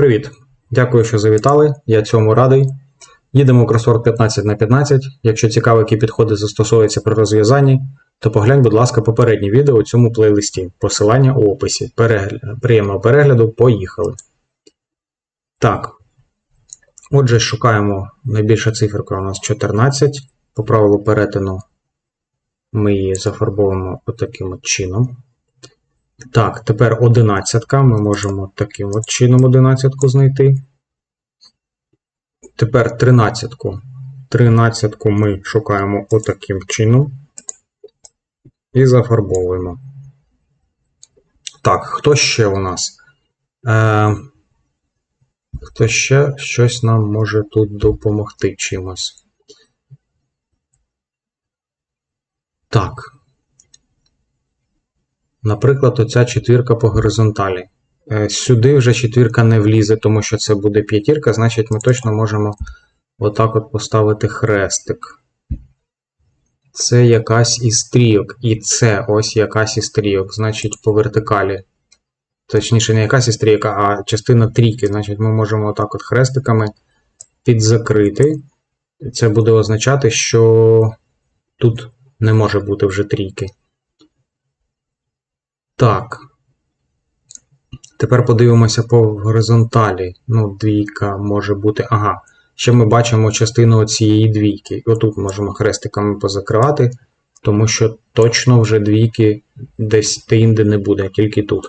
Привіт! Дякую, що завітали. Я цьому радий. Їдемо в кросворд 15 на 15. Якщо цікаво, які підходи застосовуються при розв'язанні, то поглянь, будь ласка, попереднє відео у цьому плейлисті. Посилання у описі. Перегля... Приємного перегляду, поїхали. Так. Отже, шукаємо найбільша циферка у нас 14. По правилу перетину ми її зафарбовуємо отаким от чином. Так, тепер одинадцятка. Ми можемо таким от чином одинадцятку знайти. Тепер тринадцятку. Тринадцятку ми шукаємо отаким чином. І зафарбовуємо. Так, хто ще у нас? Е, Хто ще щось нам може тут допомогти чимось? Так. Наприклад, оця четвірка по горизонталі. Е, Сюди вже четвірка не влізе, тому що це буде п'ятірка, значить ми точно можемо отак от поставити хрестик. Це якась із стрійок. І це ось якась із стрійок, значить по вертикалі. Точніше, не якась із стрійок, а частина трійки. Значить, ми можемо отак от хрестиками підзакрити. Це буде означати, що тут не може бути вже трійки. Так. Тепер подивимося по горизонталі. Ну, двійка може бути. Ага. Ще ми бачимо частину цієї двійки. Отут можемо хрестиками позакривати, тому що точно вже двійки десь де-інде не буде, тільки тут.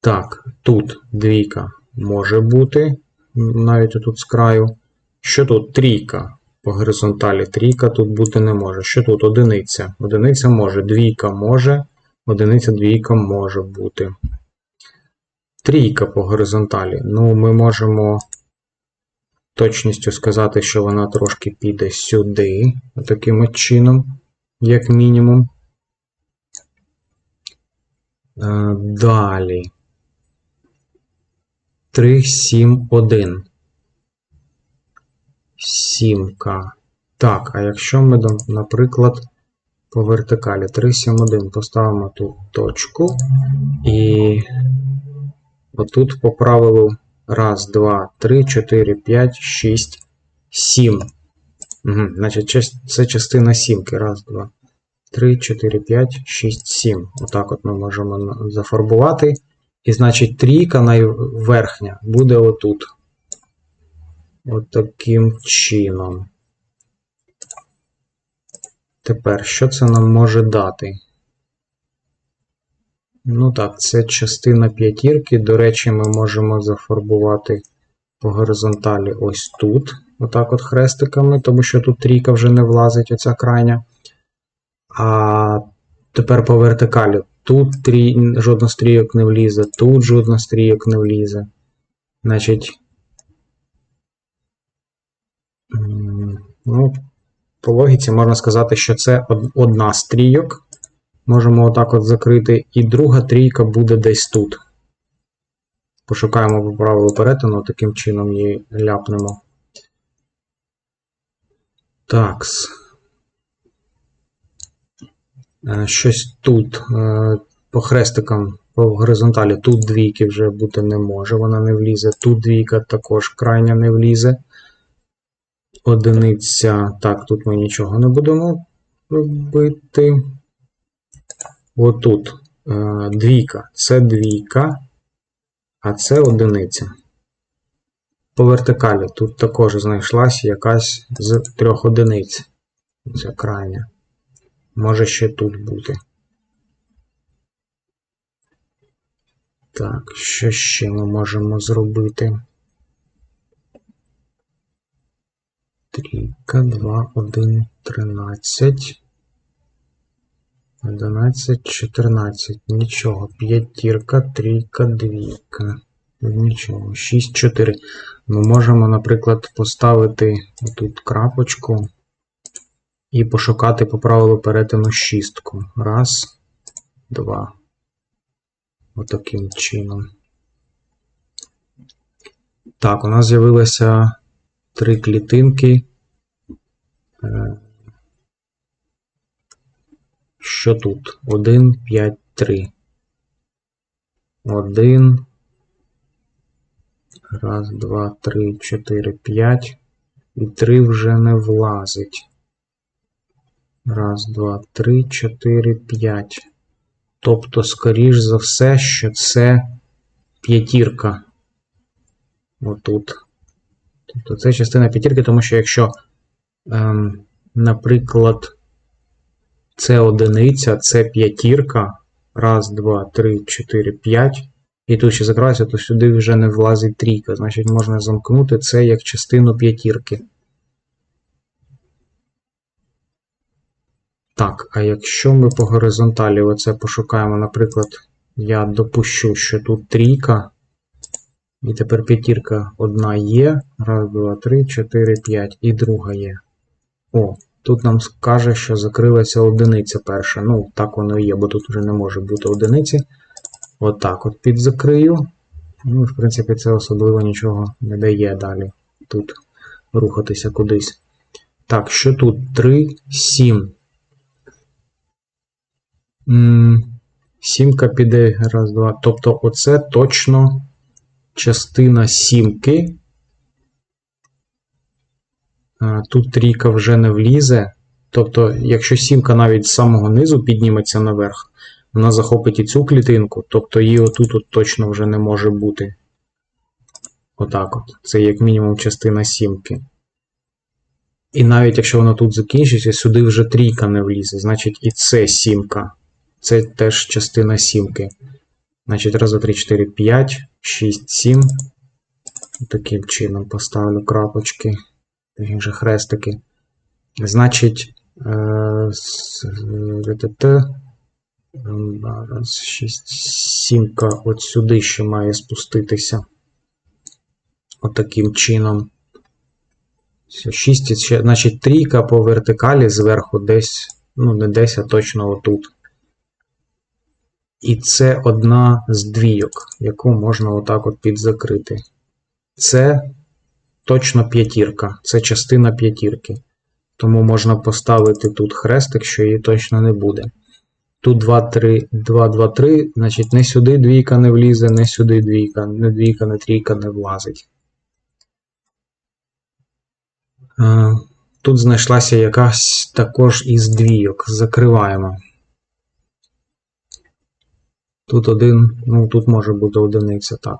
Так, тут двійка може бути, навіть отут з краю. Що тут? Трійка. По горизонталі трійка тут бути не може. Що тут? Одиниця. Одиниця може, двійка може. Одиниця двійка може бути. Трійка по горизонталі. Ну, ми можемо точністю сказати, що вона трошки піде сюди, таким от чином, як мінімум. Е, Далі. 3, 7, 1. Сімка. Так, а якщо ми, наприклад, по вертикалі 371 поставимо тут точку. І отут по правилу 1, 2, 3, 4, 5, 6, 7. Угу, Значить, це частина сімки. 1, 2, 3, 4, 5, 6, 7. Отак от ми можемо зафарбувати. І значить, трійка найверхня буде отут. Отаким чином. Тепер, що це нам може дати? Ну так, це частина п'ятірки. До речі, ми можемо зафарбувати по горизонталі ось тут. Отак от хрестиками, тому що тут трійка вже не влазить, оця крайня. А тепер по вертикалі. Тут трій... жодна стрійок не влізе, тут жодна стрійок не влізе. Значить. Ну, по логіці можна сказати, що це одна з трійок. Можемо отак от закрити, і друга трійка буде десь тут. Пошукаємо по правилу перетину, таким чином її ляпнемо. Такс. Щось тут. Е, по хрестикам, по горизонталі, тут двійки вже бути не може, вона не влізе. Тут двійка також крайня не влізе. Одиниця. Так, тут ми нічого не будемо робити. Отут е, двійка. Це двійка, а це одиниця. По вертикалі тут також знайшлась якась з трьох одиниць. Це крайня. Може ще тут бути. Так, що ще ми можемо зробити? Трійка, 2, 1, 13. 11, 14. Нічого. П'ятірка, трійка, двійка. Нічого. 6, 4. Ми можемо, наприклад, поставити тут крапочку і пошукати по правилу перетину шістку. Раз, два. Отаким чином. Так, у нас з'явилося три клітинки. Що тут? 1, 5, 3. 1, Раз, два, три, чотири, п'ять. І три вже не влазить. Раз, два, три, чотири, п'ять. Тобто, скоріш за все, що це п'ятірка. Отут. Тобто це частина п'ятірки, тому що якщо, наприклад, це одиниця, це п'ятірка. Раз, два, три, чотири, п'ять. І тут ще закривається, то сюди вже не влазить трійка. Значить, можна замкнути це як частину п'ятірки. Так, а якщо ми по горизонталі оце пошукаємо, наприклад, я допущу, що тут трійка. І тепер п'ятірка одна є. Раз, два, три, чотири, п'ять. І друга є. О, тут нам скаже, що закрилася одиниця перша. Ну, так воно і є, бо тут вже не може бути одиниці. Отак от підзакрию. Ну, в принципі, це особливо нічого не дає далі. Тут рухатися кудись. Так, що тут? 3, 7. М, Сімка піде раз, два. Тобто, оце точно частина сімки. Тут трійка вже не влізе. Тобто, якщо сімка навіть з самого низу підніметься наверх, вона захопить і цю клітинку, тобто її отут от точно вже не може бути. Отак от. Це як мінімум частина сімки. І навіть якщо вона тут закінчиться, сюди вже трійка не влізе. Значить, і це сімка. Це теж частина сімки. Значить, раз, два, три, чотири, п'ять, шість, сім. Таким чином поставлю крапочки. Точніше, хрестики. Значить, е. Раз, шість, сімка от сюди ще має спуститися. Отаким чином. Все, 6, ще, значить, трійка по вертикалі зверху десь, ну, не десь, а точно отут. І це одна з двійок, яку можна отак от підзакрити. Це точно п'ятірка, це частина п'ятірки. Тому можна поставити тут хрестик, що її точно не буде. Тут 2, 3, 2, 2, 3, значить не сюди двійка не влізе, не сюди двійка, не двійка, не трійка не влазить. Е, Тут знайшлася якась також із двійок. Закриваємо. Тут один, ну тут може бути одиниця, так.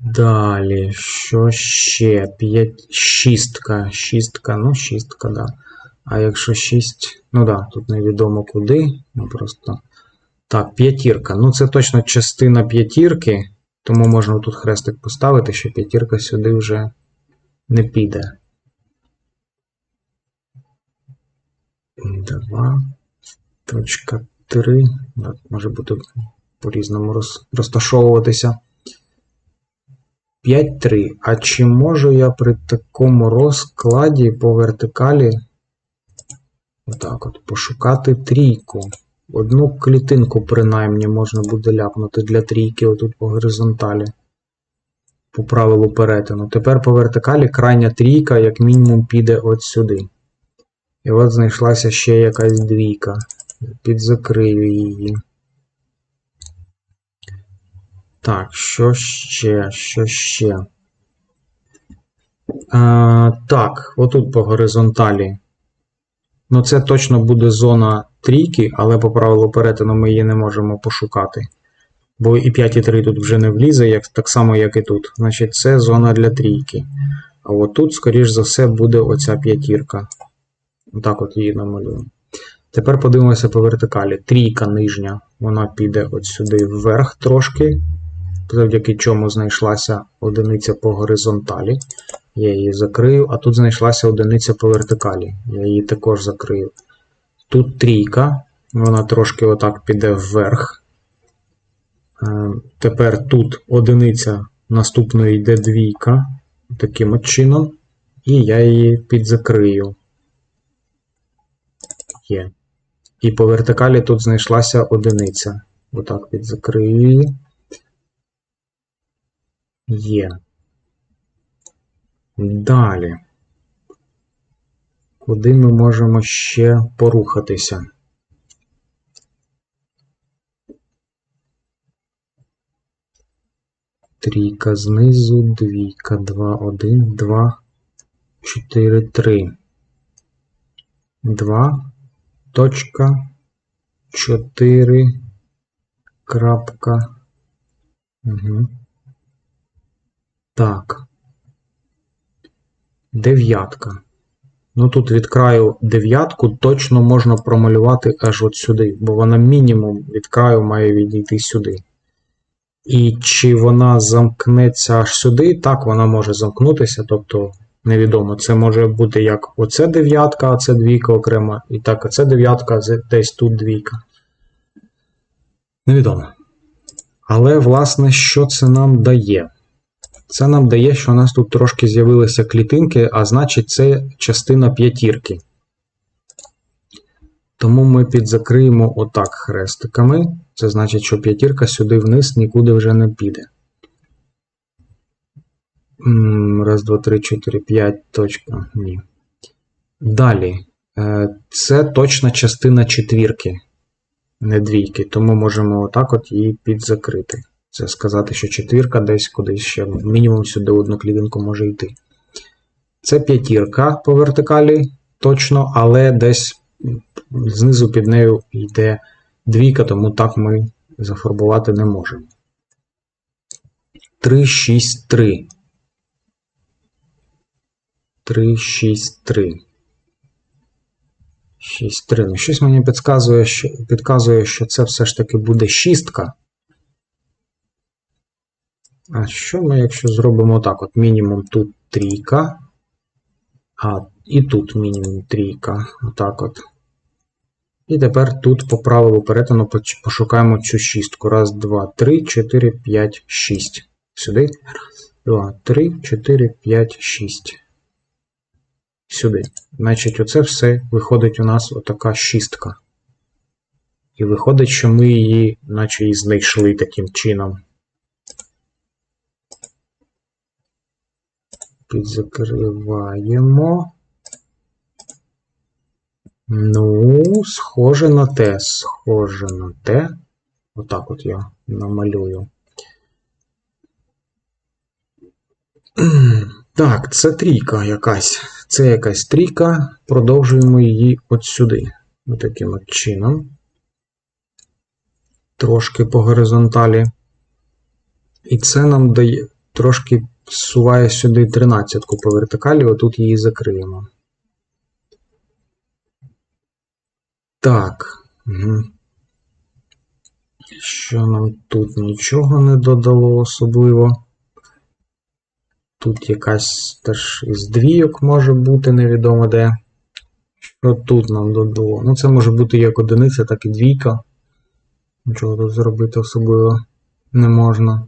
Далі, що ще? П'ять, шістка, шістка, ну, шістка, да. А якщо 6, ну да, тут невідомо куди. Ну просто. Так, п'ятірка. Ну, це точно частина п'ятірки, тому можна тут хрестик поставити, що п'ятірка сюди вже не піде. Два. Точка 3. Так, може бути по-різному роз, розташовуватися. 5-3. А чи можу я при такому розкладі по вертикалі отак от пошукати трійку? Одну клітинку, принаймні, можна буде ляпнути для трійки отут по горизонталі. По правилу перетину. Тепер по вертикалі крайня трійка, як мінімум, піде от сюди. І от знайшлася ще якась двійка. Підзакрию її. Так, що ще? Що ще? А, так, отут по горизонталі. Ну, це точно буде зона трійки, але по правилу перетину ми її не можемо пошукати. Бо і 5, і 3 тут вже не влізе, як, так само, як і тут. Значить, це зона для трійки. А от тут, скоріш за все, буде оця п'ятірка. Отак от її намалюємо. Тепер подивимося по вертикалі. Трійка нижня, вона піде от сюди вверх трошки, завдяки чому знайшлася одиниця по горизонталі. Я її закрию, а тут знайшлася одиниця по вертикалі. Я її також закрию. Тут трійка, вона трошки отак піде вверх. Е, Тепер тут одиниця, наступною йде двійка, таким от чином, і я її підзакрию. Є. І по вертикалі тут знайшлася одиниця. Отак підзакрию її. Є. Далі. Куди ми можемо ще порухатися? трійка знизу, двійка, 2, 1, 2, 4, 3. 2, точка, 4, крапка. Угу. Так. Дев'ятка. Ну тут від краю дев'ятку точно можна промалювати аж от сюди, бо вона мінімум від краю має відійти сюди. І чи вона замкнеться аж сюди? Так, вона може замкнутися, тобто невідомо. Це може бути як оце дев'ятка, а це двійка окремо, і так, оце дев'ятка, десь тут двійка. Невідомо. Але, власне, що це нам дає? Це нам дає, що у нас тут трошки з'явилися клітинки, а значить, це частина п'ятірки. Тому ми підзакриємо отак хрестиками. Це значить, що п'ятірка сюди вниз нікуди вже не піде. Раз, два, три, чотири, п'ять. Точка. Ні. Далі. Е, Це точна частина четвірки, не двійки. Тому можемо отак от її підзакрити. Це сказати, що четвірка десь кудись ще мінімум сюди одну клітинку може йти. Це п'ятірка по вертикалі, точно, але десь знизу під нею йде двійка, тому так ми зафарбувати не можемо. 3, 6, 3. 3, 6, 3. 6, 3. Ну, щось мені підказує, що, підказує, що це все ж таки буде шістка. А що ми, якщо зробимо так? От мінімум тут трійка, а і тут мінімум трійка. Отак от. І тепер тут по правилу перетину пошукаємо цю шістку. Раз, два, три, чотири, п'ять, шість. Сюди. Раз, два, три, чотири, п'ять, шість. Сюди. Значить, оце все виходить у нас отака шістка. І виходить, що ми її, наче і знайшли таким чином. Підзакриваємо. Ну, схоже на те, схоже на те. Отак от я намалюю. Так, це трійка якась. Це якась трійка. Продовжуємо її от сюди. Ось таким от чином. Трошки по горизонталі. І це нам дає трошки всуває сюди 13 по вертикалі, отут її закриємо. Так. Угу. Що нам тут нічого не додало особливо. Тут якась теж із двійок може бути, невідомо де. Що тут нам додало? Ну, це може бути як одиниця, так і двійка. Нічого тут зробити особливо не можна.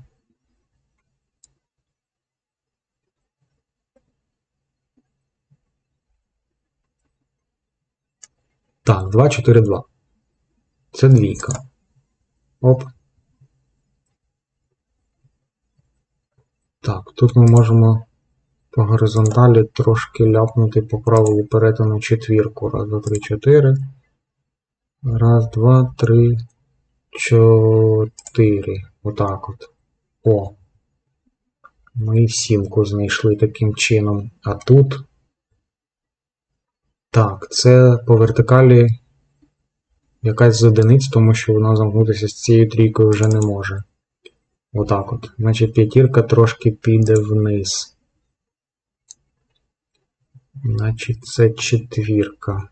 Так, 2, 4, 2. Це двійка. Оп. Так, тут ми можемо по горизонталі трошки ляпнути по правилу перетину четвірку. Раз, два, три, чотири. Раз, два, три, чотири. Отак от. О. Ми сімку знайшли таким чином. А тут. Так, це по вертикалі якась з одиниць, тому що вона замкнутися з цією трійкою вже не може. Отак от. Значить, п'ятірка трошки піде вниз. Значить, це четвірка.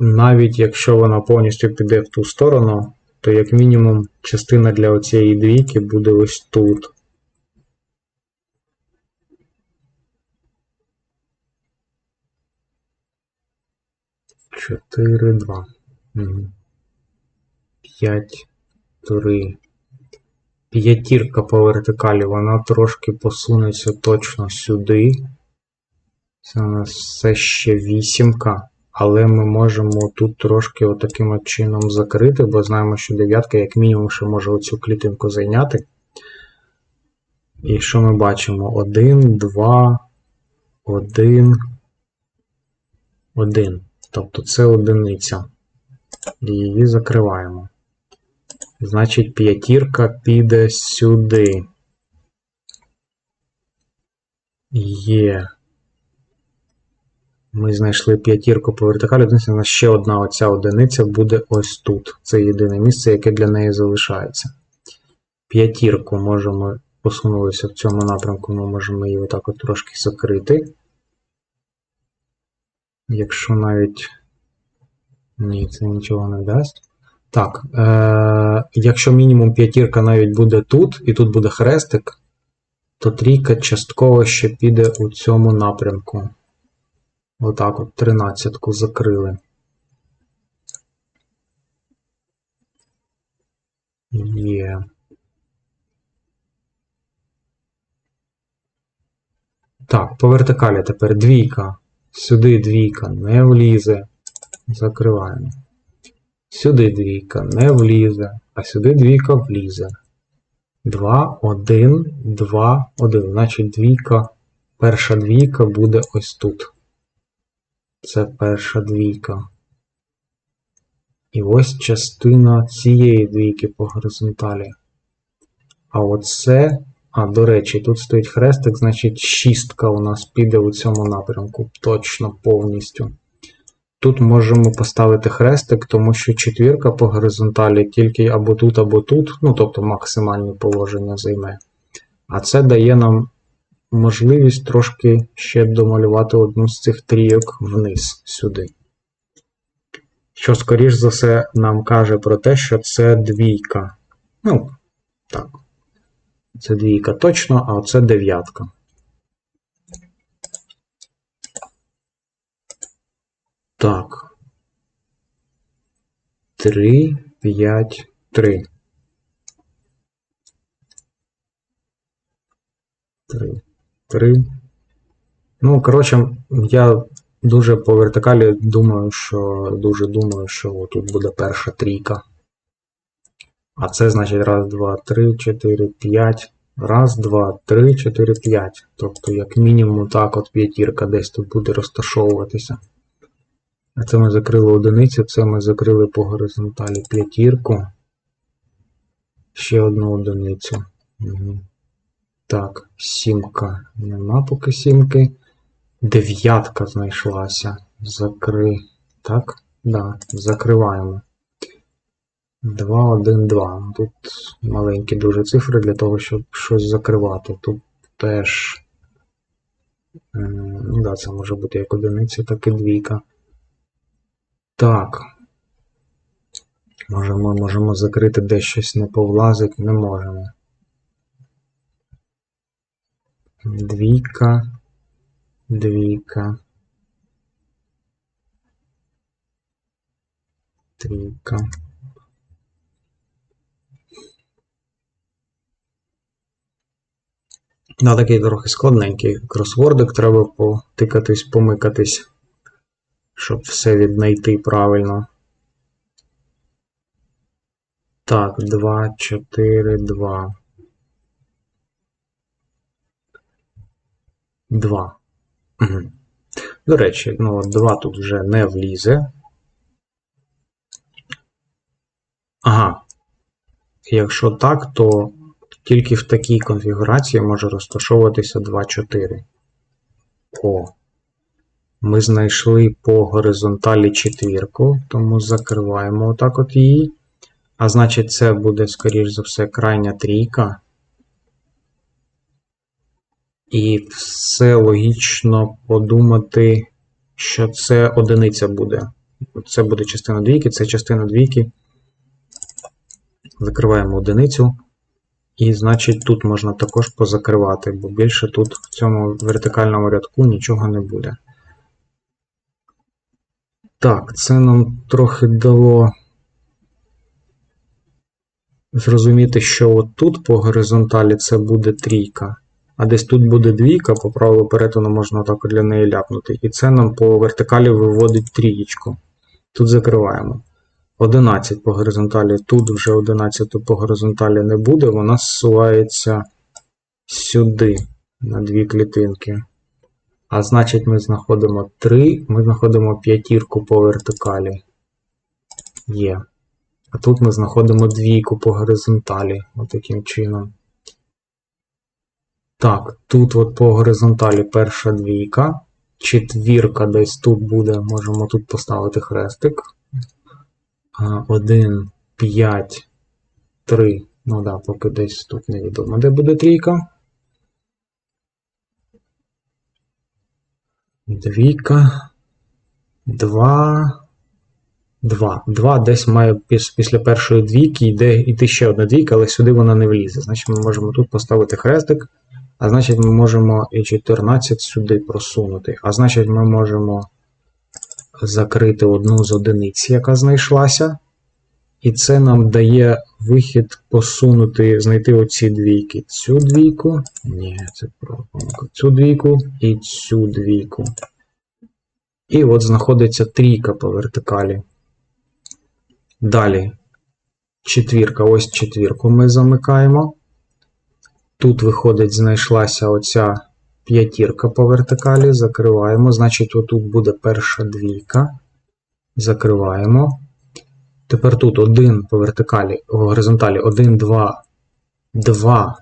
Навіть якщо вона повністю піде в ту сторону, то як мінімум частина для оцієї двійки буде ось тут. Чотири, два. Мгм. П'ять, три. П'ятірка по вертикалі, вона трошки посунеться точно сюди. Це у нас все ще вісімка. Але ми можемо тут трошки отаким от чином закрити, бо знаємо, що дев'ятка, як мінімум, ще може оцю клітинку зайняти. І що ми бачимо? Один, два, один, один. Тобто це одиниця. Її закриваємо. Значить, п'ятірка піде сюди. Є. Ми знайшли п'ятірку по вертикалі. Одиниця, нас ще одна оця одиниця буде ось тут. Це єдине місце, яке для неї залишається. П'ятірку можемо посунулися в цьому напрямку, ми можемо її отак от трошки закрити. Якщо навіть. Ні, це нічого не дасть. Так, е- якщо мінімум п'ятірка навіть буде тут, і тут буде хрестик, то трійка частково ще піде у цьому напрямку. Отак от тринадцятку закрили. Є. Так, по вертикалі тепер двійка. Сюди двійка не влізе. Закриваємо. Сюди двійка не влізе, а сюди двійка влізе. 2, 1, 2, 1. Значить, двійка, перша двійка буде ось тут. Це перша двійка. І ось частина цієї двійки по горизонталі. А оце, а до речі, тут стоїть хрестик, значить шістка у нас піде у цьому напрямку. Точно повністю. Тут можемо поставити хрестик, тому що четвірка по горизонталі тільки або тут, або тут, ну тобто максимальне положення займе. А це дає нам можливість трошки ще домалювати одну з цих трійок вниз сюди. Що, скоріш за все, нам каже про те, що це двійка. Ну, так. Це двійка точно, а оце дев'ятка. Так. 3, 5, 3. 3. 3. Ну, коротше, я дуже по вертикалі думаю, що дуже думаю, що тут буде перша трійка. А це значить раз, два, три, чотири, п'ять. Раз, два, три, чотири, п'ять. Тобто, як мінімум, так от п'ятірка десь тут буде розташовуватися. А це ми закрили одиницю, це ми закрили по горизонталі п'ятірку. Ще одну одиницю. Угу. Так, сімка. Нема поки сімки. Дев'ятка знайшлася. Закри. Так? Да, закриваємо. 2, 1, 2. Тут маленькі дуже цифри для того, щоб щось закривати. Тут теж. Ну да, це може бути як одиниця, так і двійка. Так. Може ми можемо закрити де щось не повлазить, не можемо. Двійка, двійка. Трійка. Да, такий трохи складненький кросвордик, треба потикатись, помикатись щоб все віднайти правильно. Так, 2, 4, 2. 2. Угу. До речі, ну, 2 тут вже не влізе. Ага. Якщо так, то тільки в такій конфігурації може розташовуватися 2, 4. О. Ми знайшли по горизонталі четвірку, тому закриваємо отак от її. А значить, це буде, скоріш за все, крайня трійка. І все логічно подумати, що це одиниця буде. Це буде частина двійки, це частина двійки. Закриваємо одиницю. І, значить, тут можна також позакривати, бо більше тут в цьому вертикальному рядку нічого не буде. Так, це нам трохи дало зрозуміти, що от тут по горизонталі це буде трійка, а десь тут буде двійка, по правилу перетину можна так для неї ляпнути. І це нам по вертикалі виводить трієчку. Тут закриваємо. 11 по горизонталі, тут вже 11 по горизонталі не буде, вона зсувається сюди на дві клітинки. А значить, ми знаходимо 3, ми знаходимо п'ятірку по вертикалі. Є. А тут ми знаходимо двійку по горизонталі. Отаким чином. Так, тут от по горизонталі перша двійка. Четвірка десь тут буде. Можемо тут поставити хрестик. 1, 5, 3. Ну да, поки десь тут невідомо, де буде трійка. Двійка. Два. Два. Два десь має піс- після першої двійки йде йти ще одна двійка, але сюди вона не влізе. Значить, ми можемо тут поставити хрестик. А значить, ми можемо і 14 сюди просунути. А значить, ми можемо закрити одну з одиниць, яка знайшлася. І це нам дає вихід посунути, знайти оці двійки. Цю двійку. Ні, це помилка. Цю двійку і цю двійку. І от знаходиться трійка по вертикалі. Далі. Четвірка. Ось четвірку ми замикаємо. Тут, виходить, знайшлася оця п'ятірка по вертикалі. Закриваємо. Значить, отут буде перша двійка. Закриваємо. Тепер тут 1 по вертикалі, по горизонталі 1, 2, 2,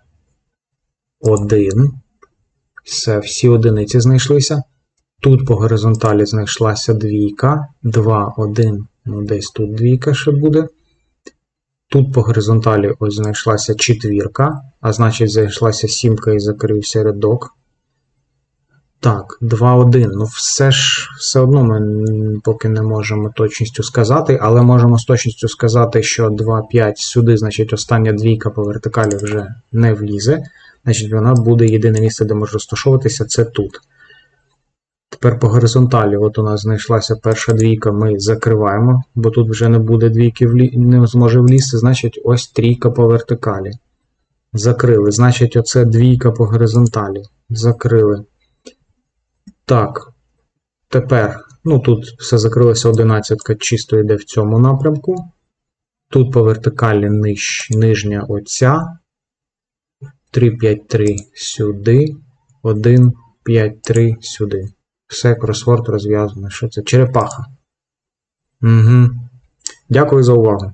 1. Все, всі одиниці знайшлися. Тут по горизонталі знайшлася двійка. 2, 1. Ну, десь тут двійка ще буде. Тут по горизонталі ось знайшлася четвірка, а значить знайшлася сімка і закрився рядок. Так, 2-1. Ну, все ж все одно ми поки не можемо точністю сказати, але можемо з точністю сказати, що 2-5 сюди, значить, остання двійка по вертикалі вже не влізе. Значить, вона буде єдине місце, де може розташовуватися, це тут. Тепер по горизонталі, от у нас знайшлася перша двійка, ми закриваємо, бо тут вже не буде двійки, влі... не зможе влізти, значить, ось трійка по вертикалі. Закрили. Значить, оце двійка по горизонталі. Закрили. Так. Тепер, ну тут все закрилося 11 чисто йде в цьому напрямку. Тут по вертикалі ниж, нижня оця. 3, 5, 3 сюди. 1, 5, 3 сюди. Все, кросворд розв'язано. Що це? Черепаха. Угу. Дякую за увагу.